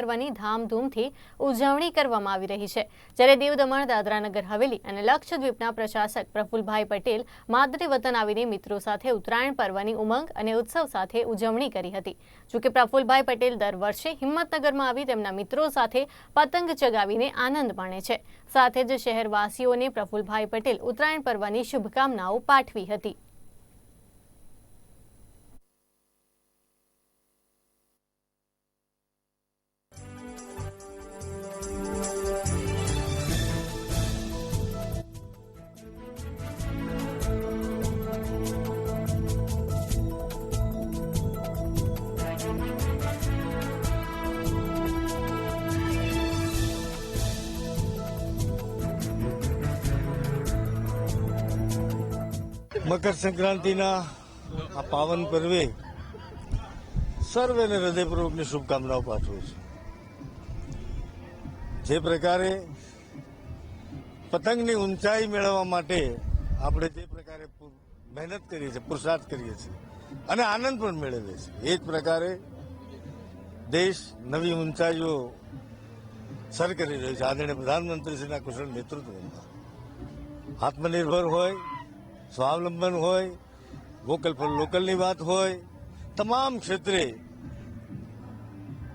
પર્વની ધામધૂમથી ઉજવણી કરવામાં આવી રહી છે. જ્યારે દીવ દમણ, દાદરાનગર, હવેલી અને લક્ષદ્વીપના પ્રશાસક પ્રફુલભાઈ પટેલ માદરે વતન આવીને મિત્રો સાથે ઉત્તરાયણ પર્વની ઉમંગ અને ઉત્સવ સાથે ઉજવણી કરી હતી. જોકે પ્રફુલભાઈ પટેલ દર વર્ષે હિંમતનગરમાં આવી તેમના મિત્રો સાથે પતંગ ચગાવીને આનંદ માણે છે. સાથે જ શહેરવાસીઓને પ્રફુલભાઈ પટેલ ઉત્તરાયણ પર્વની શુભકામનાઓ પાઠવી હતી. મકર સંક્રાંતિના આ પાવન પર્વે સર્વેને હૃદયપૂર્વકની શુભકામનાઓ પાઠવું છું. જે પ્રકારે પતંગની ઊંચાઈ મેળવવા માટે આપણે જે પ્રકારે મહેનત કરીએ છીએ પુરુષાર્થ કરીએ છીએ અને આનંદ પણ મેળવીએ છીએ. એ જ પ્રકારે દેશ નવી ઊંચાઈઓ સર કરી રહ્યો છે. આદરણીય પ્રધાનમંત્રીશ્રીના કુશળ નેતૃત્વમાં. આત્મનિર્ભર હોય સ્વાવલંબન હોય, વોકલ ફોર લોકલની વાત હોય, તમામ ક્ષેત્રે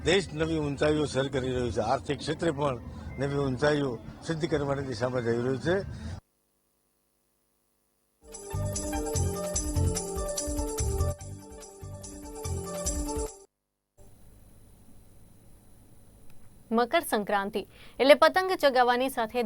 દેશ નવી ઊંચાઈઓ સર કરી રહ્યો છે. આર્થિક ક્ષેત્રે પણ નવી ઊંચાઈઓ સિદ્ધ કરવાની દિશામાં જઈ રહ્યું છે. મકર સંક્રાંતિ એટલે પતંગ ચગાવવાની સાથે